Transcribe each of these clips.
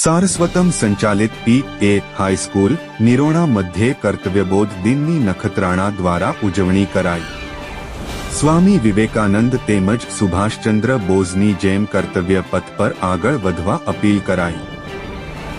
સારસ્વતમ સંચાલિત પી એ હાઈસ્કૂલ નિરોણા મધ્યે કર્તવ્યબોધ દિનની નખત્રાણા દ્વારા ઉજવણી કરાઈ. સ્વામી વિવેકાનંદ તેમજ સુભાષચંદ્ર બોઝની જેમ કર્તવ્ય પથ પર આગળ વધવા અપીલ કરાઈ.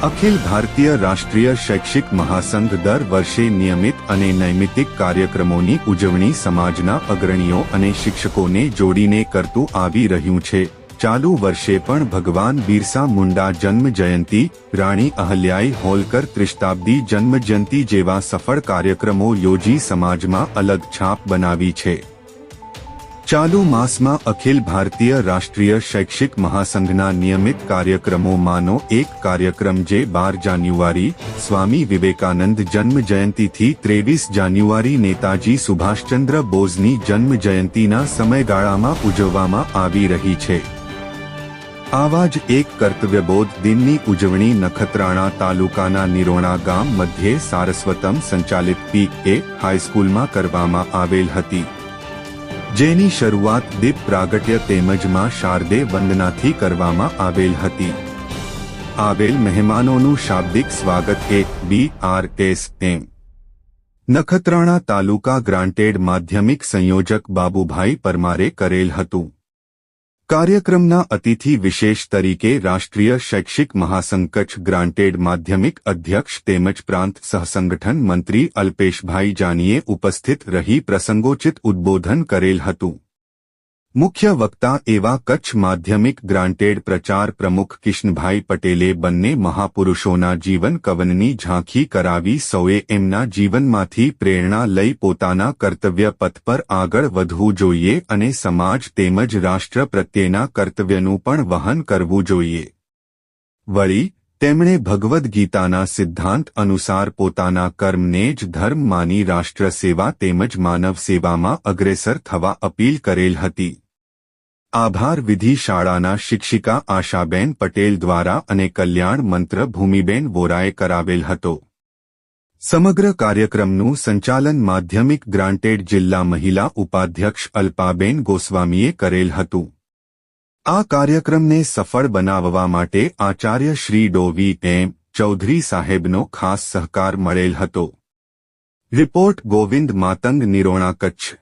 અખિલ ભારતીય રાષ્ટ્રીય શૈક્ષિક મહાસંઘ દર વર્ષે નિયમિત અને નૈમિતિક કાર્યક્રમોની ઉજવણી સમાજના અગ્રણીઓ અને શિક્ષકોને જોડીને કરતું આવી રહ્યું છે. ચાલુ વર્ષે પણ ભગવાન બિરસા મુંડા જન્મ જયંતિ, રાણી અહલ્યાઈ હોલકર ત્રિશતાબ્દી જન્મ જયંતી જેવા સફળ કાર્યક્રમો યોજી સમાજમાં અલગ છાપ બનાવી છે. ચાલુ માસમાં અખિલ ભારતીય રાષ્ટ્રીય શૈક્ષિક મહાસંઘના નિયમિત કાર્યક્રમોમાંનો એક કાર્યક્રમ જે બાર જાન્યુઆરી, સ્વામી વિવેકાનંદ જન્મ જયંતિથી ત્રેવીસ જાન્યુઆરી નેતાજી સુભાષચંદ્ર બોઝની જન્મ જયંતિના સમયગાળામાં ઉજવવામાં આવી રહી છે. આવા જ એક કર્તવ્યબોધ દિનની ઉજવણી નખત્રાણા તાલુકાના નિરોણા ગામ મધ્યે સારસ્વતમ સંચાલિત પી એ હાઈસ્કૂલમાં કરવામાં આવેલ હતી. જેની શરૂઆત દીપ પ્રાગટ્ય તેમજમાં શારદે વંદનાથી કરવામાં આવેલ હતી. આવેલ મહેમાનોનું શાબ્દિક સ્વાગત A B R S M Nakhatrana taluka granted માધ્યમિક સંયોજક બાબુભાઈ પરમારે કરેલ હતું. કાર્યક્રમના અતિથિ વિશેષ તરીકે રાષ્ટ્રીય શૈક્ષિક મહાસંકચ ગ્રાન્ટેડ માધ્યમિક અધ્યક્ષ તેમજ પ્રાંત સહસંગઠન મંત્રી અલ્પેશભાઈ જાનીએ ઉપસ્થિત રહી પ્રસંગોચિત ઉદ્બોધન કરેલ હતું. મુખ્ય વક્તા એવા કચ્છ માધ્યમિક ગ્રાન્ટેડ પ્રચાર પ્રમુખ કિશનભાઈ પટેલે બંને મહાપુરુષોના જીવન કવનની ઝાંખી કરાવી સૌએ એમના જીવનમાંથી પ્રેરણા લઈ પોતાના કર્તવ્ય પથ પર આગળ વધવું જોઈએ અને સમાજ તેમજ રાષ્ટ્ર પ્રત્યેના કર્તવ્યનું પણ વહન કરવું જોઈએ. વળી, તેમણે ભગવદ્ ગીતાના સિદ્ધાંત અનુસાર પોતાના કર્મને જ ધર્મ માની રાષ્ટ્ર સેવા તેમજ માનવ સેવામાં અગ્રેસર થવા અપીલ કરેલ હતી. આભાર વિધિ શાળાના શિક્ષિકા આશાબેન પટેલ દ્વારા અને કલ્યાણ મંત્ર ભૂમિબેન વોરાએ કરાવેલ હતો. સમગ્ર કાર્યક્રમનું સંચાલન માધ્યમિક ગ્રાન્ટેડ જિલ્લા મહિલા ઉપાધ્યક્ષ અલ્પાબેન ગોસ્વામીએ કરેલ હતું. આ કાર્યક્રમને સફળ બનાવવા માટે આચાર્ય શ્રી ડોવી એમ ચૌધરી સાહેબનો ખાસ સહકાર મળેલ હતો. રિપોર્ટ ગોવિંદ માતંગ નિરોણા કચ્છ